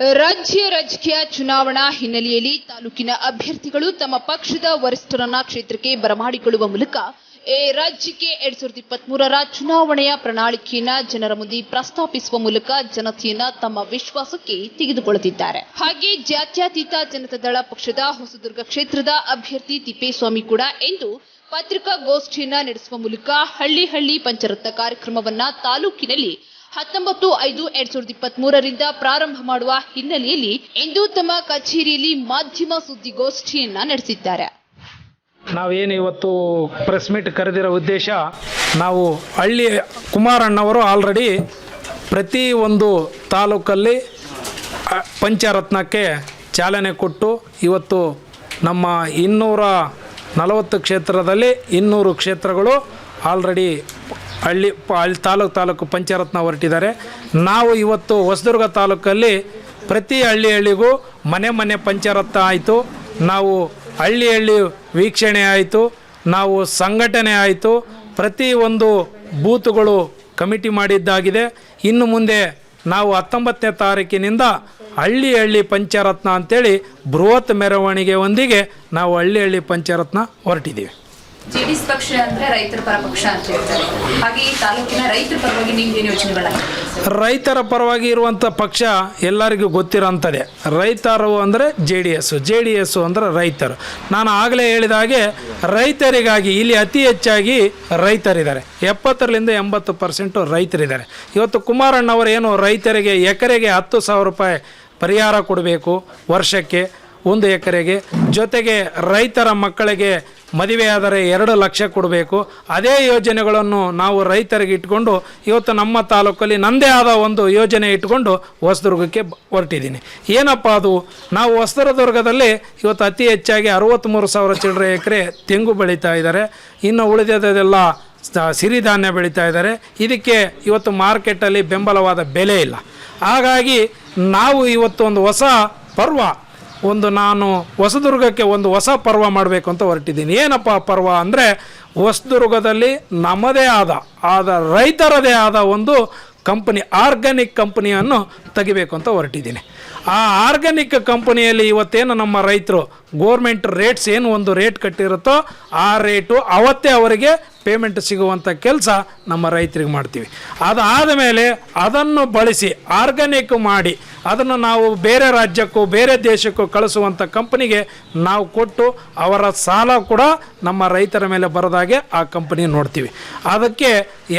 ರಾಜ್ಯ ರಾಜಕೀಯ ಚುನಾವಣಾ ಹಿನ್ನೆಲೆಯಲ್ಲಿ ತಾಲೂಕಿನ ಅಭ್ಯರ್ಥಿಗಳು ತಮ್ಮ ಪಕ್ಷದ ವರಿಷ್ಠರನ್ನ ಕ್ಷೇತ್ರಕ್ಕೆ ಬರಮಾಡಿಕೊಳ್ಳುವ ಮೂಲಕ ಎ ರಾಜ್ಯಕ್ಕೆ ಎರಡ್ ಸಾವಿರದ ಇಪ್ಪತ್ತ್ ಮೂರರ ಚುನಾವಣೆಯ ಪ್ರಣಾಳಿಕೆಯನ್ನ ಜನರ ಮುಂದೆ ಪ್ರಸ್ತಾಪಿಸುವ ಮೂಲಕ ಜನತೆಯನ್ನ ತಮ್ಮ ವಿಶ್ವಾಸಕ್ಕೆ ತೆಗೆದುಕೊಳ್ಳುತ್ತಿದ್ದಾರೆ. ಹಾಗೆ ಜಾತ್ಯತೀತ ಜನತಾದಳ ಪಕ್ಷದ ಹೊಸದುರ್ಗ ಕ್ಷೇತ್ರದ ಅಭ್ಯರ್ಥಿ ತಿಪ್ಪೇಸ್ವಾಮಿ ಕೂಡ ಎಂದು ಪತ್ರಿಕಾಗೋಷ್ಠಿಯನ್ನ ನಡೆಸುವ ಮೂಲಕ ಹಳ್ಳಿ ಹಳ್ಳಿ ಪಂಚರತ್ನ ಕಾರ್ಯಕ್ರಮವನ್ನ ತಾಲೂಕಿನಲ್ಲಿ ಹತ್ತೊಂಬತ್ತು ಐದು ಎರಡ್ ಸಾವಿರದ ಇಪ್ಪತ್ತ್ ಮೂರರಿಂದ ಪ್ರಾರಂಭ ಮಾಡುವ ಹಿನ್ನೆಲೆಯಲ್ಲಿ ಇಂದು ತಮ್ಮ ಕಚೇರಿಯಲ್ಲಿ ಮಾಧ್ಯಮ ಸುದ್ದಿಗೋಷ್ಠಿಯನ್ನ ನಡೆಸಿದ್ದಾರೆ. ನಾವೇನು ಇವತ್ತು ಪ್ರೆಸ್ ಮೀಟ್ ಕರೆದಿರೋ ಉದ್ದೇಶ, ನಾವು ಹಳ್ಳಿ ಕುಮಾರಣ್ಣವರು ಆಲ್ರೆಡಿ ಪ್ರತಿ ಒಂದು ತಾಲೂಕಲ್ಲಿ ಪಂಚರತ್ನಕ್ಕೆ ಚಾಲನೆ ಕೊಟ್ಟು ಇವತ್ತು ನಮ್ಮ ಇನ್ನೂರ ನಲವತ್ತು ಕ್ಷೇತ್ರದಲ್ಲಿ ಇನ್ನೂರು ಕ್ಷೇತ್ರಗಳು ಆಲ್ರೆಡಿ ಹಳ್ಳಿ ಹಳ್ಳಿ ತಾಲೂಕು ತಾಲೂಕು ಪಂಚರತ್ನ ಹೊರಟಿದ್ದಾರೆ. ನಾವು ಇವತ್ತು ಹೊಸದುರ್ಗ ತಾಲೂಕಲ್ಲಿ ಪ್ರತಿ ಹಳ್ಳಿ ಹಳ್ಳಿಗೂ ಮನೆ ಮನೆ ಪಂಚರತ್ನ ಆಯಿತು. ನಾವು ಹಳ್ಳಿ ಹಳ್ಳಿ ವೀಕ್ಷಣೆ ಆಯಿತು. ನಾವು ಸಂಘಟನೆ ಆಯಿತು. ಪ್ರತಿ ಒಂದು ಬೂತುಗಳು ಕಮಿಟಿ ಮಾಡಿದ್ದಾಗಿದೆ. ಇನ್ನು ಮುಂದೆ ನಾವು ಹತ್ತೊಂಬತ್ತನೇ ತಾರೀಕಿನಿಂದ ಹಳ್ಳಿ ಹಳ್ಳಿ ಪಂಚರತ್ನ ಅಂತೇಳಿ ಬೃಹತ್ ಮೆರವಣಿಗೆ ಒಂದಿಗೆ ನಾವು ಹಳ್ಳಿ ಹಳ್ಳಿ ಪಂಚರತ್ನ ಹೊರಟಿದ್ದೀವಿ. ಜೆಡಿಎಸ್ ಪಕ್ಷ ಅಂದ್ರೆ ರೈತರ ಪರ ಪಕ್ಷ ಅಂತ ಹೇಳ್ತಾರೆ. ಹಾಗೆ ಈ ತಾಲೂಕಿನ ರೈತರ ಪರವಾಗಿ ನಿಮ್ಗೆ ಏನು ಯೋಚನೆಗಳಾಗಿದೆ ರೈತರ ಪರವಾಗಿ ಇರುವಂಥ ಪಕ್ಷ ಎಲ್ಲರಿಗೂ ಗೊತ್ತಿರೋಂಥದ್ದೇ. ರೈತರು ಅಂದರೆ J D S J D S ಅಂದರೆ ರೈತರು. ನಾನು ಆಗಲೇ ಹೇಳಿದ ಹಾಗೆ ರೈತರಿಗಾಗಿ ಇಲ್ಲಿ ಅತಿ ಹೆಚ್ಚಾಗಿ ರೈತರಿದ್ದಾರೆ. ಎಪ್ಪತ್ತರಿಂದ ಎಂಬತ್ತು ಪರ್ಸೆಂಟು ರೈತರಿದ್ದಾರೆ. ಇವತ್ತು ಕುಮಾರಣ್ಣವರು ಏನು ರೈತರಿಗೆ ಎಕರೆಗೆ ಹತ್ತು ಸಾವಿರ ರೂಪಾಯಿ ಪರಿಹಾರ ಕೊಡಬೇಕು ವರ್ಷಕ್ಕೆ, ಒಂದು ಎಕರೆಗೆ. ಜೊತೆಗೆ ರೈತರ ಮಕ್ಕಳಿಗೆ ಮದುವೆ ಆದರೆ ಎರಡು ಲಕ್ಷ ಕೊಡಬೇಕು. ಅದೇ ಯೋಜನೆಗಳನ್ನು ನಾವು ರೈತರಿಗೆ ಇಟ್ಕೊಂಡು, ಇವತ್ತು ನಮ್ಮ ತಾಲೂಕಲ್ಲಿ ನನ್ನದೇ ಆದ ಒಂದು ಯೋಜನೆ ಇಟ್ಕೊಂಡು ಹೊಸದುರ್ಗಕ್ಕೆ ಹೊರಟಿದ್ದೀನಿ. ಏನಪ್ಪ ಅದು? ನಾವು ಹೊಸದುರ್ಗದಲ್ಲಿ ಇವತ್ತು ಅತಿ ಹೆಚ್ಚಾಗಿ ಅರವತ್ತ್ಮೂರು ಸಾವಿರ ಚಿಲ್ಲರೆ ಎಕರೆ ತೆಂಗು ಬೆಳೀತಾ ಇದ್ದಾರೆ. ಇನ್ನು ಉಳಿದದೆಲ್ಲ ಸಿರಿಧಾನ್ಯ ಬೆಳೀತಾ ಇದ್ದಾರೆ. ಇದಕ್ಕೆ ಇವತ್ತು ಮಾರ್ಕೆಟಲ್ಲಿ ಬೆಂಬಲವಾದ ಬೆಲೆ ಇಲ್ಲ. ಹಾಗಾಗಿ ನಾವು ಇವತ್ತು ಒಂದು ಹೊಸ ಪರ್ವ ಒಂದು ನಾನು ಹೊಸದುರ್ಗಕ್ಕೆ ಒಂದು ಹೊಸ ಪರ್ವ ಮಾಡಬೇಕು ಅಂತ ಹೊರಟಿದ್ದೀನಿ. ಏನಪ್ಪ ಪರ್ವ ಅಂದರೆ ಹೊಸದುರ್ಗದಲ್ಲಿ ನಮ್ಮದೇ ಆದ ಆದ ರೈತರದೇ ಆದ ಒಂದು ಕಂಪನಿ ಆರ್ಗ್ಯಾನಿಕ್ ಕಂಪನಿಯನ್ನು ತೆಗಿಬೇಕು ಅಂತ ಹೊರಟಿದ್ದೀನಿ. ಆ ಆರ್ಗ್ಯಾನಿಕ್ ಕಂಪನಿಯಲ್ಲಿ ಇವತ್ತೇನು ನಮ್ಮ ರೈತರು ಗೋರ್ಮೆಂಟ್ ರೇಟ್ಸ್ ಏನು ಒಂದು ರೇಟ್ ಕಟ್ಟಿರುತ್ತೋ ಆ ರೇಟು ಅವತ್ತೇ ಅವರಿಗೆ ಪೇಮೆಂಟ್ ಸಿಗುವಂಥ ಕೆಲಸ ನಮ್ಮ ರೈತರಿಗೆ ಮಾಡ್ತೀವಿ. ಅದಾದ ಮೇಲೆ ಅದನ್ನು ಬಳಸಿ ಆರ್ಗ್ಯಾನಿಕ್ ಮಾಡಿ ಅದನ್ನು ನಾವು ಬೇರೆ ರಾಜ್ಯಕ್ಕೂ, ಬೇರೆ ದೇಶಕ್ಕೂ ಕಳಿಸುವಂಥ ಕಂಪನಿಗೆ ನಾವು ಕೊಟ್ಟು ಅವರ ಸಾಲ ಕೂಡ ನಮ್ಮ ರೈತರ ಮೇಲೆ ಬರೋದಾಗೆ ಆ ಕಂಪನಿ ನೋಡ್ತೀವಿ. ಅದಕ್ಕೆ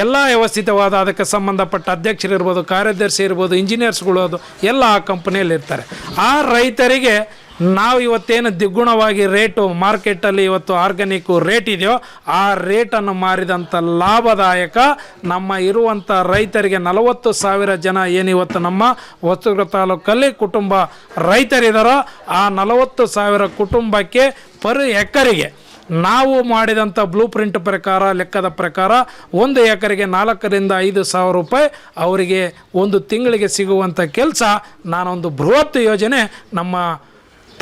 ಎಲ್ಲ ವ್ಯವಸ್ಥಿತವಾದ ಅದಕ್ಕೆ ಸಂಬಂಧಪಟ್ಟ ಅಧ್ಯಕ್ಷರಿರ್ಬೋದು, ಕಾರ್ಯದರ್ಶಿ ಇರ್ಬೋದು ಇಂಜಿನಿಯರ್ಸ್ಗಳು ಅದು ಎಲ್ಲ ಆ ಕಂಪನಿಯಲ್ಲಿ ಇರ್ತಾರೆ ಆ ರೈತರಿಗೆ ನಾವು ಇವತ್ತೇನು ದ್ವಿಗುಣವಾಗಿ ರೇಟು ಮಾರ್ಕೆಟಲ್ಲಿ ಇವತ್ತು ಆರ್ಗ್ಯಾನಿಕ್ಕು ರೇಟ್ ಇದೆಯೋ ಆ ರೇಟನ್ನು ಮಾರಿದಂಥ ಲಾಭದಾಯಕ ನಮ್ಮ ಇರುವಂಥ ರೈತರಿಗೆ ನಲವತ್ತು ಸಾವಿರ ಜನ ಏನಿವತ್ತು ನಮ್ಮ ಹೊಸದುರ್ಗ ತಾಲೂಕಲ್ಲಿ ಕುಟುಂಬ ರೈತರಿದ್ದಾರೋ ಆ ನಲವತ್ತು ಸಾವಿರ ಕುಟುಂಬಕ್ಕೆ ಪರ್ ಎಕರೆಗೆ ನಾವು ಮಾಡಿದಂಥ ಬ್ಲೂ ಪ್ರಿಂಟ್ ಪ್ರಕಾರ, ಲೆಕ್ಕದ ಪ್ರಕಾರ ಒಂದು ಎಕರೆಗೆ ನಾಲ್ಕರಿಂದ ಐದು ಸಾವಿರ ರೂಪಾಯಿ ಅವರಿಗೆ ಒಂದು ತಿಂಗಳಿಗೆ ಸಿಗುವಂಥ ಕೆಲಸ ನಾನೊಂದು ಬೃಹತ್ ಯೋಜನೆ ನಮ್ಮ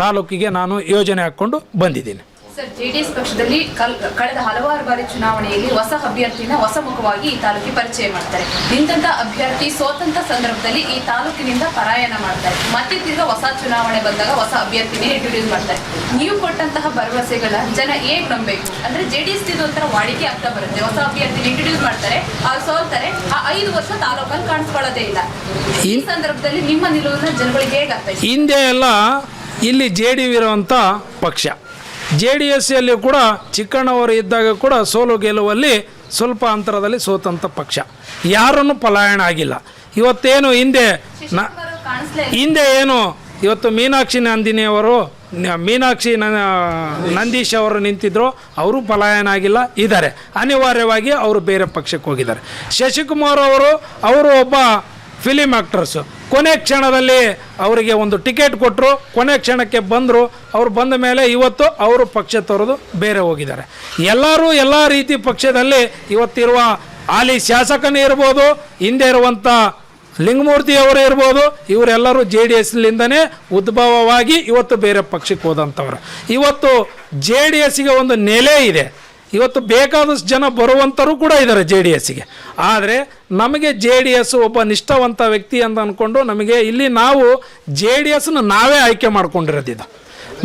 ತಾಲೂಕಿಗೆ ನಾನು ಯೋಜನೆ ಹಾಕ್ಕೊಂಡು ಬಂದಿದ್ದೀನಿ. ಸರ್ ಜೆಡಿಎಸ್ ಪಕ್ಷದಲ್ಲಿ ಕಳೆದ ಹಲವಾರು ಬಾರಿ ಚುನಾವಣೆಯಲ್ಲಿ ಹೊಸ ಅಭ್ಯರ್ಥಿನ ಹೊಸ ಮುಖವಾಗಿ ಈ ತಾಲೂಕಿಗೆ ಪರಿಚಯ ಮಾಡ್ತಾರೆ. ನಿಂತ ಅಭ್ಯರ್ಥಿ ಸ್ವತಂತ್ರ ಸಂದರ್ಭದಲ್ಲಿ ಈ ತಾಲೂಕಿನಿಂದ ಪಲಾಯನ ಮಾಡ್ತಾರೆ. ಮತ್ತೆ ತಿರ್ಗ ಹೊಸ ಚುನಾವಣೆ ಬಂದಾಗ ಹೊಸ ಅಭ್ಯರ್ಥಿನೇ ಇಂಟ್ರೊಡ್ಯೂಸ್ ಮಾಡ್ತಾರೆ. ನೀವು ಕೊಟ್ಟಂತಹ ಭರವಸೆಗಳ ಜನ ಹೇಗೆ ನಂಬಬೇಕು? ಅಂದ್ರೆ ಜೆಡಿಎಸ್ ಇದು ಒಂಥರ ವಾಡಿಕೆ ಆಗ್ತಾ ಬರುತ್ತೆ. ಹೊಸ ಅಭ್ಯರ್ಥಿನ ಇಂಟ್ರೊಡ್ಯೂಸ್ ಮಾಡ್ತಾರೆ ಅವ್ರು ಸೋಲ್ತಾರೆ ಆ ಐದು ವರ್ಷ ತಾಲೂಕಲ್ಲಿ ಕಾಣಿಸ್ಕೊಳ್ಳೋದೇ ಇಲ್ಲ. ಈ ಸಂದರ್ಭದಲ್ಲಿ ನಿಮ್ಮ ನಿಲುವನ್ನ ಜನಗಳಿಗೆ ಹೇಗೆ ಹಿಂದೆ ಎಲ್ಲ ಇಲ್ಲಿ ಜೆ ಡಿ ಇರುವಂಥ ಪಕ್ಷ. ಜೆ ಡಿ ಎಸ್ಸಲ್ಲಿ ಕೂಡ ಚಿಕ್ಕಣ್ಣವರು ಇದ್ದಾಗ ಕೂಡ ಸೋಲು ಗೆಲುವಲ್ಲಿ ಸ್ವಲ್ಪ ಅಂತರದಲ್ಲಿ ಸೋತಂಥ ಪಕ್ಷ. ಯಾರನ್ನು ಪಲಾಯನ ಆಗಿಲ್ಲ. ಇವತ್ತೇನು ಹಿಂದೆ ನ. ಹಿಂದೆ ಏನು ಇವತ್ತು ಮೀನಾಕ್ಷಿ ನಂದಿನಿಯವರು ಮೀನಾಕ್ಷಿ ನಂದೀಶ್ ಅವರು ನಿಂತಿದ್ರು ಅವರು ಪಲಾಯನ ಆಗಿಲ್ಲ ಇದ್ದಾರೆ. ಅನಿವಾರ್ಯವಾಗಿ ಅವರು ಬೇರೆ ಪಕ್ಷಕ್ಕೆ ಹೋಗಿದ್ದಾರೆ. ಶಶಿಕುಮಾರ್ ಅವರು ಅವರು ಒಬ್ಬ ಫಿಲಿಮ್ ಆ್ಯಕ್ಟ್ರಸ್ಸು ಕೊನೆ ಕ್ಷಣದಲ್ಲಿ ಅವರಿಗೆ ಒಂದು ಟಿಕೆಟ್ ಕೊಟ್ಟರು ಕೊನೆ ಕ್ಷಣಕ್ಕೆ ಬಂದರು, ಅವರು ಬಂದ ಮೇಲೆ ಇವತ್ತು ಅವರು ಪಕ್ಷ ತೊರೆದು ಬೇರೆ ಹೋಗಿದ್ದಾರೆ. ಎಲ್ಲರೂ ಎಲ್ಲ ರೀತಿ ಪಕ್ಷದಲ್ಲಿ ಇವತ್ತಿರುವ ಹಾಲಿ ಶಾಸಕನೇ ಇರ್ಬೋದು, ಹಿಂದೆ ಇರುವಂಥ ಲಿಂಗಮೂರ್ತಿ ಅವರು ಇರ್ಬೋದು, ಇವರೆಲ್ಲರೂ ಜೆ ಡಿ ಎಸ್ಲಿಂದನೇ ಉದ್ಭವವಾಗಿ ಇವತ್ತು ಬೇರೆ ಪಕ್ಷಕ್ಕೆ ಹೋದಂಥವ್ರು ಇವತ್ತು ಜೆ ಡಿ ಎಸ್ಗೆ ಒಂದು ನೆಲೆ ಇದೆ. ಇವತ್ತು ಬೇಕಾದಷ್ಟು ಜನ ಬರುವಂಥರು ಕೂಡ ಇದ್ದಾರೆ ಜೆ ಡಿ ಎಸ್ಸಿಗೆ. ಆದರೆ ನಮಗೆ ಜೆ ಡಿ ಎಸ್ ಒಬ್ಬ ನಿಷ್ಠಾವಂತ ವ್ಯಕ್ತಿ ಅಂತ ಅಂದ್ಕೊಂಡು ನಮಗೆ ಇಲ್ಲಿ ನಾವು ಜೆ ಡಿ ಎಸ್ನ ನಾವೇ ಆಯ್ಕೆ ಮಾಡ್ಕೊಂಡಿರೋದಿದ್ದು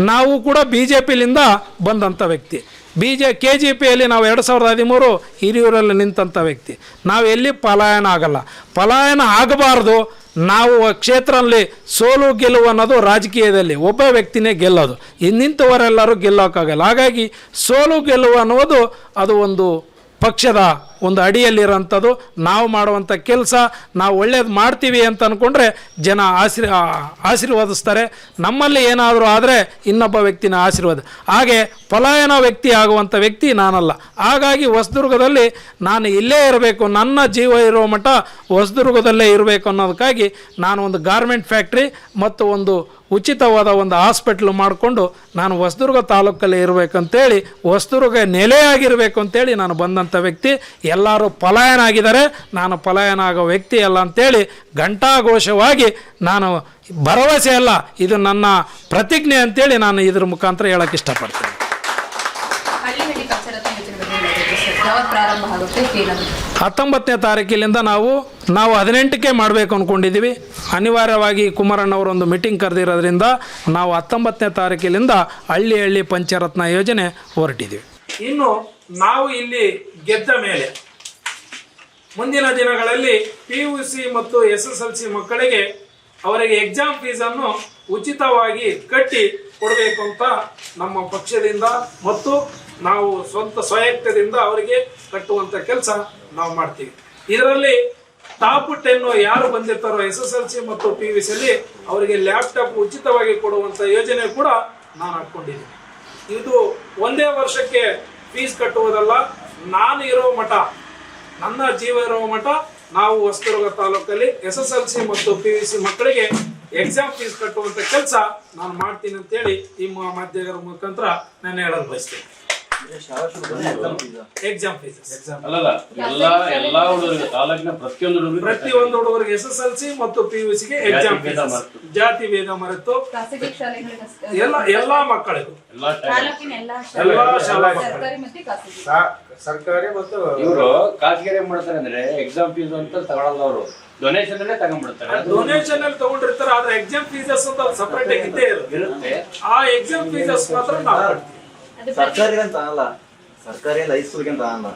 ನಾವು ಕೂಡ ಬಿ ಜೆ ಪಿಲಿಂದ ಬಂದಂಥ ವ್ಯಕ್ತಿ. ಬಿ ಜೆ, ಕೆ ಜಿ ಪಿಯಲ್ಲಿ ನಾವು ಎರಡು ಸಾವಿರದ ಹದಿಮೂರು ಹಿರಿಯೂರಲ್ಲಿ ನಿಂತಂಥ ವ್ಯಕ್ತಿ. ನಾವು ಎಲ್ಲಿ ಪಲಾಯನ ಆಗಲ್ಲ. ಪಲಾಯನ ಆಗಬಾರ್ದು. ನಾವು ಕ್ಷೇತ್ರದಲ್ಲಿ ಸೋಲು ಗೆಲುವು ಅನ್ನೋದು ರಾಜಕೀಯದಲ್ಲಿ ಒಬ್ಬ ವ್ಯಕ್ತಿನೇ ಗೆಲ್ಲೋದು. ಇನ್ನಿಂಥವರೆಲ್ಲರೂ ಗೆಲ್ಲೋಕ್ಕಾಗಲ್ಲ. ಹಾಗಾಗಿ ಸೋಲು ಗೆಲುವು ಅನ್ನೋದು ಅದು ಒಂದು ಪಕ್ಷದ ಒಂದು ಅಡಿಯಲ್ಲಿರೋಂಥದ್ದು ನಾವು ಮಾಡುವಂಥ ಕೆಲಸ, ನಾವು ಒಳ್ಳೇದು ಮಾಡ್ತೀವಿ ಅಂತ ಅಂದ್ಕೊಂಡ್ರೆ ಜನ ಆಶೀರ್ ಆಶೀರ್ವಾದಿಸ್ತಾರೆ. ನಮ್ಮಲ್ಲಿ ಏನಾದರೂ ಆದರೆ ಇನ್ನೊಬ್ಬ ವ್ಯಕ್ತಿನ ಆಶೀರ್ವಾದ. ಹಾಗೆ ಪಲಾಯನ ವ್ಯಕ್ತಿ ಆಗುವಂಥ ವ್ಯಕ್ತಿ ನಾನಲ್ಲ. ಹಾಗಾಗಿ ಹೊಸದುರ್ಗದಲ್ಲಿ ನಾನು ಇಲ್ಲೇ ಇರಬೇಕು, ನನ್ನ ಜೀವ ಇರುವ ಮಟ್ಟ ಹೊಸದುರ್ಗದಲ್ಲೇ ಇರಬೇಕು ಅನ್ನೋದಕ್ಕಾಗಿ ನಾನು ಒಂದು ಗಾರ್ಮೆಂಟ್ ಫ್ಯಾಕ್ಟ್ರಿ ಮತ್ತು ಒಂದು ಉಚಿತವಾದ ಒಂದು ಹಾಸ್ಪಿಟ್ಲ್ ಮಾಡಿಕೊಂಡು ನಾನು ಹೊಸದುರ್ಗ ತಾಲೂಕಲ್ಲಿ ಇರಬೇಕಂತೇಳಿ, ಹೊಸದುರ್ಗ ನೆಲೆಯಾಗಿರಬೇಕು ಅಂತೇಳಿ ನಾನು ಬಂದಂಥ ವ್ಯಕ್ತಿ, ಎಲ್ಲರೂ ಪಲಾಯನ ಆಗಿದ್ದಾರೆ ನಾನು ಪಲಾಯನ ಆಗೋ ವ್ಯಕ್ತಿ ಅಲ್ಲ ಅಂತೇಳಿ ಘಂಟಾಘೋಷವಾಗಿ ನಾನು ಭರವಸೆ ಅಲ್ಲ, ಇದು ನನ್ನ ಪ್ರತಿಜ್ಞೆ ಅಂತೇಳಿ ನಾನು ಇದ್ರ ಮುಖಾಂತರ ಹೇಳಕ್ಕೆ ಇಷ್ಟಪಡ್ತೀನಿ. ಹತ್ತೊಂಬತ್ತನೇ ತಾರೀಕಿಲಿಂದ ನಾವು ನಾವು ಹದಿನೆಂಟಕ್ಕೆ ಮಾಡಬೇಕು ಅಂದ್ಕೊಂಡಿದ್ದೀವಿ ಅನಿವಾರ್ಯವಾಗಿ ಕುಮಾರಣ್ಣವರು ಒಂದು ಮೀಟಿಂಗ್ ಕರೆದಿರೋದ್ರಿಂದ ನಾವು ಹತ್ತೊಂಬತ್ತನೇ ತಾರೀಕಿಲಿಂದ ಹಳ್ಳಿ ಹಳ್ಳಿ ಪಂಚರತ್ನ ಯೋಜನೆ ಹೊರಟಿದ್ದೀವಿ. ಇನ್ನು ನಾವು ಇಲ್ಲಿ ಗೆದ್ದ ಮೇಲೆ ಮುಂದಿನ ದಿನಗಳಲ್ಲಿ ಪಿ ಯು ಸಿ ಮತ್ತು ಎಸ್ ಎಸ್ ಎಲ್ ಸಿ ಮಕ್ಕಳಿಗೆ ಅವರಿಗೆ ಎಕ್ಸಾಮ್ ಫೀಸನ್ನು ಉಚಿತವಾಗಿ ಕಟ್ಟಿ ಕೊಡಬೇಕು ಅಂತ ನಮ್ಮ ಪಕ್ಷದಿಂದ ಮತ್ತು ನಾವು ಸ್ವಂತ ಸ್ವಾಯತ್ತದಿಂದ ಅವರಿಗೆ ಕಟ್ಟುವಂತ ಕೆಲಸ ನಾವು ಮಾಡ್ತೀವಿ. ಇದರಲ್ಲಿ ಟಾಪ್ ಟೆನ್ ಯಾರು ಬಂದಿರ್ತಾರೋ ಎಸ್ ಎಸ್ ಎಲ್ ಸಿ ಮತ್ತು ಪಿ ವಿ ಸಿಯಲ್ಲಿ ಅವರಿಗೆ ಲ್ಯಾಪ್ಟಾಪ್ ಉಚಿತವಾಗಿ ಕೊಡುವಂತ ಯೋಜನೆ ಕೂಡ ನಾನು ಹಾಕೊಂಡಿದ್ದೀನಿ ಇದು ಒಂದೇ ವರ್ಷಕ್ಕೆ ಫೀಸ್ ಕಟ್ಟುವುದಲ್ಲ, ನಾನು ಇರೋ ಮಠ, ನನ್ನ ಜೀವ ಇರೋ ಮಠ, ನಾವು ಹೊಸದುರ್ಗ ತಾಲೂಕಲ್ಲಿ ಎಸ್ ಎಸ್ ಎಲ್ ಸಿ ಮತ್ತು ಪಿ ವಿ ಸಿ ಮಕ್ಕಳಿಗೆ ಎಕ್ಸಾಮ್ ಫೀಸ್ ಕಟ್ಟುವಂತ ಕೆಲಸ ನಾನು ಮಾಡ್ತೀನಿ ಅಂತೇಳಿ ಈ ಮಾಧ್ಯಮದ ಮುಖಾಂತರ ನಾನು ಹೇಳಲು ಬಯಸ್ತೇನೆ. ಎಕ್ಸಾಮ್ ಫೀಸ್ ಎಕ್ಸಾಮ್ ಅಲ್ಲಲ್ಲ ಎಲ್ಲಾ ಎಲ್ಲಾ ಹುಡುಗರಿಗೆ ತಾಲೂಕಿನ ಪ್ರತಿಯೊಂದು ಹುಡುಗರಿಗೆ ಪ್ರತಿಯೊಂದು ಹುಡುಗರಿಗೆ ಎಸ್ ಎಸ್ ಎಲ್ ಸಿ ಮತ್ತು ಪಿ ಯು ಸಿಗೆ ಎಕ್ಸಾಮ್ ಭೇದ ಫೀಸ್ ಜಾತಿ ಭೇದ ಮರೆತು. ಎಲ್ಲ ಎಲ್ಲಾ ಮಕ್ಕಳಿಗೂ. ಎಲ್ಲಾ ಶಾಲಾ. ಸರ್ಕಾರಿ ಮತ್ತೆ ಖಾಸಗಿ. ಸರ್ಕಾರಿ ಮತ್ತು ಇವರು ಖಾಸಗಿ ಏನ್ ಮಾಡ್ತಾರೆ ಅಂದ್ರೆ ಎಕ್ಸಾಮ್ ಫೀಸ್ ಅಂತ ತಗೊಳಲ್ಲ ಅವರು. ಡೊನೇಷನ್ ಅಲ್ಲೇ ತಗೊಂಡ್ಬಿಡ್ತಾರೆ. ಡೊನೇಷನ್ ಅಲ್ಲಿ ತಗೊಂಡಿರ್ತಾರೆ ಆದ್ರೆ ಎಕ್ಸಾಮ್ ಫೀಸಸ್ ಅಂತ ಸಪರೇಟ್ ಇದ್ದೇ ಇರುತ್ತೆ ಇರುತ್ತೆ. ಆ ಎಕ್ಸಾಮ್ ಫೀಸಸ್ ಮಾತ್ರ ನಾವು ಸರ್ಕಾರಿ ಅಂತ ಅಲ್ಲ ಸರ್ಕಾರಿ ಹೈಸ್ಕೂಲ್ಗೆ ಅಂತ ಅಲ್ಲ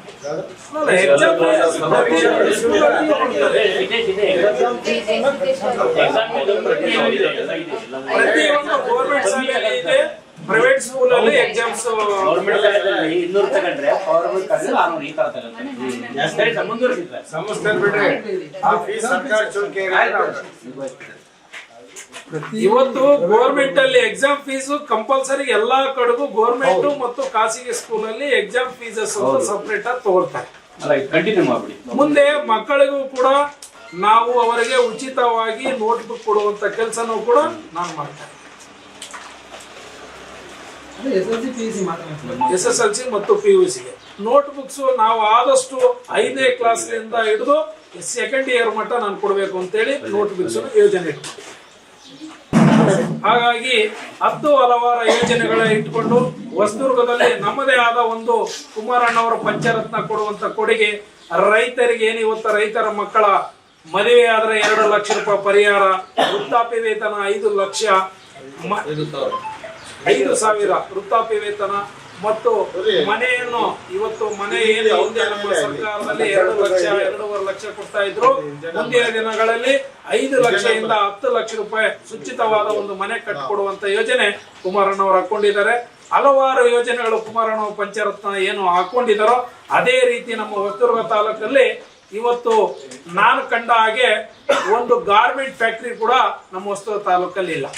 ಪ್ರತಿಯೊಂದು ಗೌರ್ಮೆಂಟ್ ಶಾಲೆಯಲ್ಲಿ ಇದೆ ಪ್ರೈವೇಟ್ ಸ್ಕೂಲ್ ಅಲ್ಲಿ ಎಕ್ಸಾಮ್ಸ್ ಇನ್ನೂರು ತಗೊಂಡ್ರೆ ಅವ್ರ ಈ ತರ ತಗೊಂಡ್ರೆ ಮುಂದುವರಿಸಿದ್ರೆ ಸಂಸ್ಥೆ ಬಿಡ್ರಿ ಆ ಫೀಸ್ ಸರ್ಕಾರ ಇವತ್ತು ಗೋರ್ಮೆಂಟ್ ಅಲ್ಲಿ ಎಕ್ಸಾಮ್ ಫೀಸ್ ಕಂಪಲ್ಸರಿ ಎಲ್ಲಾ ಕಡೆಗೂ ಗೋರ್ಮೆಂಟ್ ಮತ್ತು ಖಾಸಗಿ ಸ್ಕೂಲ್ ಅಲ್ಲಿ ಎಕ್ಸಾಮ್ ಫೀಸಸ್ ಸಪರೇಟ್ ಆಗಿ ತಗೊಳ್ತಾರೆ. ಮುಂದೆ ಮಕ್ಕಳಿಗೂ ಕೂಡ ನಾವು ಅವರಿಗೆ ಉಚಿತವಾಗಿ ನೋಟ್ಬುಕ್ ಕೊಡುವಂತ ಕೆಲಸನೂ ಕೂಡ ನಾನು ಮಾಡ್ತೇನೆ. ಎಸ್ ಎಸ್ ಎಲ್ ಸಿ ಮತ್ತು ಪಿ ಯು ಸಿಗೆ ನೋಟ್ ಬುಕ್ಸ್ ನಾವು ಆದಷ್ಟು ಐದನೇ ಕ್ಲಾಸ್ನಿಂದ ಹಿಡಿದು ಸೆಕೆಂಡ್ ಇಯರ್ ಮಟ್ಟ ನಾನು ಕೊಡಬೇಕು ಅಂತೇಳಿ ನೋಟ್ ಬುಕ್ಸ್ ಯೋಜನೆ ಇಟ್ಕೊಂಡು ಹಾಗಾಗಿ ಹತ್ತು ಹಲವಾರು ಯೋಜನೆಗಳ ಇಟ್ಕೊಂಡು ಹೊಸದುರ್ಗದಲ್ಲಿ ನಮ್ಮದೇ ಆದ ಒಂದು ಕುಮಾರಣ್ಣವರ ಪಂಚರತ್ನ ಕೊಡುವಂತ ಕೊಡುಗೆ. ರೈತರಿಗೆ ಏನು ಇವತ್ತು ರೈತರ ಮಕ್ಕಳ ಮದುವೆ ಆದ್ರೆ ಎರಡು ಲಕ್ಷ ರೂಪಾಯಿ ಪರಿಹಾರ ವೃತ್ತಾಪಿ ವೇತನ ಐದು ಲಕ್ಷ ಐದು ಸಾವಿರ. ವೃತ್ತಾಪ್ಯ ವೇತನ ಮತ್ತು ಮನೆಯನ್ನು ಇವತ್ತು ಮನೆ ಏನು ನಮ್ಮ ಸರ್ಕಾರದಲ್ಲಿ ಎರಡು ಲಕ್ಷ ಎರಡೂವರೆ ಲಕ್ಷ ಕೊಡ್ತಾ ಇದ್ರು. ಮುಂದಿನ ದಿನಗಳಲ್ಲಿ ಐದು ಲಕ್ಷದಿಂದ ಹತ್ತು ಲಕ್ಷ ರೂಪಾಯಿ ಸುಚಿತವಾದ ಒಂದು ಮನೆ ಕಟ್ಟಿಕೊಡುವಂತ ಯೋಜನೆ ಕುಮಾರಣ್ಣ ಅವರು ಹಾಕೊಂಡಿದ್ದಾರೆ. ಹಲವಾರು ಯೋಜನೆಗಳು ಕುಮಾರಣ್ಣ ಪಂಚರತ್ನ ಏನು ಹಾಕೊಂಡಿದ್ದಾರೋ, ಅದೇ ರೀತಿ ನಮ್ಮ ಹೊಸದುರ್ಗ ತಾಲೂಕಲ್ಲಿ ಇವತ್ತು ನಾನು ಕಂಡ ಹಾಗೆ ಒಂದು ಗಾರ್ಮೆಂಟ್ ಫ್ಯಾಕ್ಟರಿ ಕೂಡ ನಮ್ಮ ಹೊಸದುರ್ಗ ತಾಲೂಕಲ್ಲಿ ಇಲ್ಲ.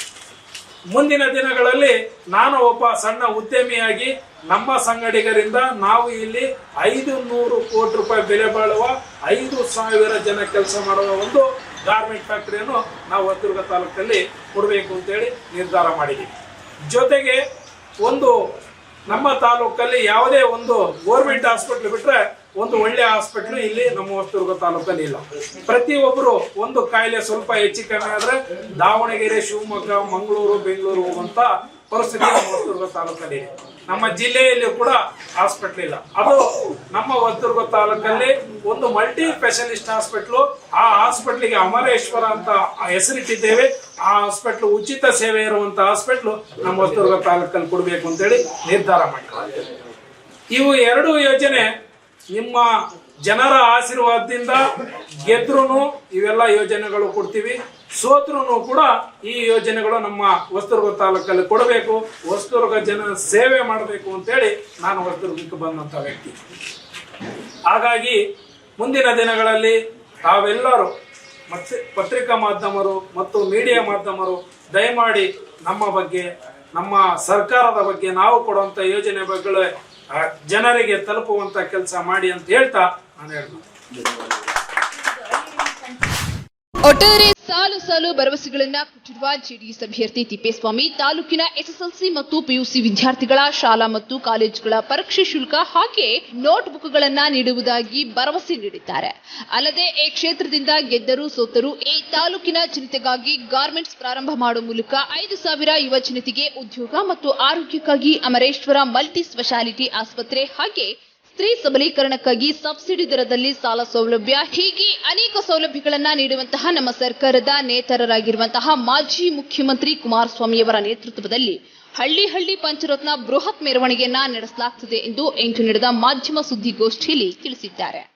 ಮುಂದಿನ ದಿನಗಳಲ್ಲಿ ನಾನು ಒಬ್ಬ ಸಣ್ಣ ಉದ್ಯಮಿಯಾಗಿ ನಮ್ಮ ಸಂಗಡಿಗರಿಂದ ನಾವು ಇಲ್ಲಿ ಐದು ನೂರು ಕೋಟಿ ರೂಪಾಯಿ ಬೆಲೆ ಬಾಳುವ ಐದು ಸಾವಿರ ಜನ ಕೆಲಸ ಮಾಡುವ ಒಂದು ಗಾರ್ಮೆಂಟ್ ಫ್ಯಾಕ್ಟರಿಯನ್ನು ನಾವು ಹೊಸದುರ್ಗ ತಾಲೂಕಲ್ಲಿ ಕೊಡಬೇಕು ಅಂತೇಳಿ ನಿರ್ಧಾರ ಮಾಡಿದ್ದೀವಿ ಜೊತೆಗೆ ಒಂದು ನಮ್ಮ ತಾಲೂಕಲ್ಲಿ ಯಾವುದೇ ಒಂದು ಗೋರ್ಮೆಂಟ್ ಹಾಸ್ಪಿಟ್ಲ್ ಬಿಟ್ರೆ ಒಂದು ಒಳ್ಳೆ ಹಾಸ್ಪಿಟ್ಲು ಇಲ್ಲಿ ನಮ್ಮ ಹೊಸದುರ್ಗ ತಾಲೂಕಲ್ಲಿ ಇಲ್ಲ. ಪ್ರತಿಯೊಬ್ಬರು ಒಂದು ಕಾಯಿಲೆ ಸ್ವಲ್ಪ ಹೆಚ್ಚು ಕಮ್ಮಿ ಆದ್ರೆ ದಾವಣಗೆರೆ, ಶಿವಮೊಗ್ಗ, ಮಂಗಳೂರು, ಬೆಂಗಳೂರು ಹೋಗುವಂತ ಪರಿಸ್ಥಿತಿ ನಮ್ಮ ಹೊಸದುರ್ಗ ತಾಲೂಕಲ್ಲಿ ಇದೆ. ನಮ್ಮ ಜಿಲ್ಲೆಯಲ್ಲಿ ಕೂಡ ಹಾಸ್ಪಿಟ್ಲ್ ಇಲ್ಲ. ಅದು ನಮ್ಮ ಹೊಸದುರ್ಗ ತಾಲೂಕಲ್ಲಿ ಒಂದು ಮಲ್ಟಿ ಸ್ಪೆಷಲಿಸ್ಟ್ ಹಾಸ್ಪಿಟ್ಲು ಆ ಹಾಸ್ಪಿಟ್ಲಿಗೆ ಅಮರೇಶ್ವರ ಅಂತ ಹೆಸರಿಟ್ಟಿದ್ದೇವೆ. ಆ ಹಾಸ್ಪಿಟ್ಲು ಉಚಿತ ಸೇವೆ ಇರುವಂತ ಹಾಸ್ಪಿಟ್ಲು ನಮ್ಮ ಹೊಸದುರ್ಗ ತಾಲೂಕಲ್ಲಿ ಕೊಡಬೇಕು ಅಂತೇಳಿ ನಿರ್ಧಾರ ಮಾಡಿದ್ದಾರೆ. ಇವು ಎರಡು ಯೋಜನೆ ನಿಮ್ಮ ಜನರ ಆಶೀರ್ವಾದದಿಂದ ಗೆದ್ರೂ ಇವೆಲ್ಲ ಯೋಜನೆಗಳು ಕೊಡ್ತೀವಿ. ಸೋತ್ರೂ ಕೂಡ ಈ ಯೋಜನೆಗಳು ನಮ್ಮ ಹೊಸದುರ್ಗ ತಾಲೂಕಲ್ಲಿ ಕೊಡಬೇಕು. ಹೊಸದುರ್ಗ ಜನ ಸೇವೆ ಮಾಡಬೇಕು ಅಂತೇಳಿ ನಾನು ಹೊಸದುರ್ಗಕ್ಕೆ ಬಂದಂತ ವ್ಯಕ್ತಿ. ಹಾಗಾಗಿ ಮುಂದಿನ ದಿನಗಳಲ್ಲಿ ತಾವೆಲ್ಲರೂ ಮತ್ತೆ ಪತ್ರಿಕಾ ಮಾಧ್ಯಮರು ಮತ್ತು ಮೀಡಿಯಾ ಮಾಧ್ಯಮರು ದಯಮಾಡಿ ನಮ್ಮ ಬಗ್ಗೆ, ನಮ್ಮ ಸರ್ಕಾರದ ಬಗ್ಗೆ ನಾವು ಕೊಡುವಂತ ಯೋಜನೆ ಬಗ್ಗೆ ಜನರಿಗೆ ತಲುಪುವಂತ ಕೆಲಸ ಮಾಡಿ ಅಂತ ಹೇಳ್ತಾ ನಾನು ಹೇಳ್ತೀನಿ. ಒಟ್ಟಾರೆ ಸಾಲು ಸಾಲು ಭರವಸೆಗಳನ್ನ ಕೊಟ್ಟಿರುವ ಜೆಡಿಎಸ್ ಅಭ್ಯರ್ಥಿ ತಿಪ್ಪೇಸ್ವಾಮಿ ತಾಲೂಕಿನ ಎಸ್ಎಸ್ಎಲ್ಸಿ ಮತ್ತು ಪಿಯುಸಿ ವಿದ್ಯಾರ್ಥಿಗಳ ಶಾಲಾ ಮತ್ತು ಕಾಲೇಜುಗಳ ಪರೀಕ್ಷೆ ಶುಲ್ಕ ಹಾಗೆ ನೋಟ್ಬುಕ್ಗಳನ್ನ ನೀಡುವುದಾಗಿ ಭರವಸೆ ನೀಡಿದ್ದಾರೆ. ಅಲ್ಲದೆ ಈ ಕ್ಷೇತ್ರದಿಂದ ಗೆದ್ದರೂ ಸೋತರೂ ಈ ತಾಲೂಕಿನ ಜನತೆಗಾಗಿ ಗಾರ್ಮೆಂಟ್ಸ್ ಪ್ರಾರಂಭ ಮಾಡುವ ಮೂಲಕ ಐದು ಸಾವಿರ ಯುವ ಜನತೆಗೆ ಉದ್ಯೋಗ ಮತ್ತು ಆರೋಗ್ಯಕ್ಕಾಗಿ ಅಮರೇಶ್ವರ ಮಲ್ಟಿ ಸ್ಪೆಷಾಲಿಟಿ ಆಸ್ಪತ್ರೆ ಹಾಗೆ ಸ್ತ್ರೀ ಸಬಲೀಕರಣಕ್ಕಾಗಿ ಸಬ್ಸಿಡಿ ದರದಲ್ಲಿ ಸಾಲ ಸೌಲಭ್ಯ, ಹೀಗೆ ಅನೇಕ ಸೌಲಭ್ಯಗಳನ್ನ ನೀಡುವಂತಹ ನಮ್ಮ ಸರ್ಕಾರದ ನೇತಾರರಾಗಿರುವಂತಹ ಮಾಜಿ ಮುಖ್ಯಮಂತ್ರಿ ಕುಮಾರಸ್ವಾಮಿಯವರ ನೇತೃತ್ವದಲ್ಲಿ ಹಳ್ಳಿ ಹಳ್ಳಿ ಪಂಚರತ್ನ ಬೃಹತ್ ಮೆರವಣಿಗೆಯನ್ನ ನಡೆಸಲಾಗುತ್ತದೆ ಎಂದು ಇಂದು ನಡೆದ ಮಾಧ್ಯಮ ಸುದ್ದಿಗೋಷ್ಠಿಯಲ್ಲಿ ತಿಳಿಸಿದ್ದಾರೆ.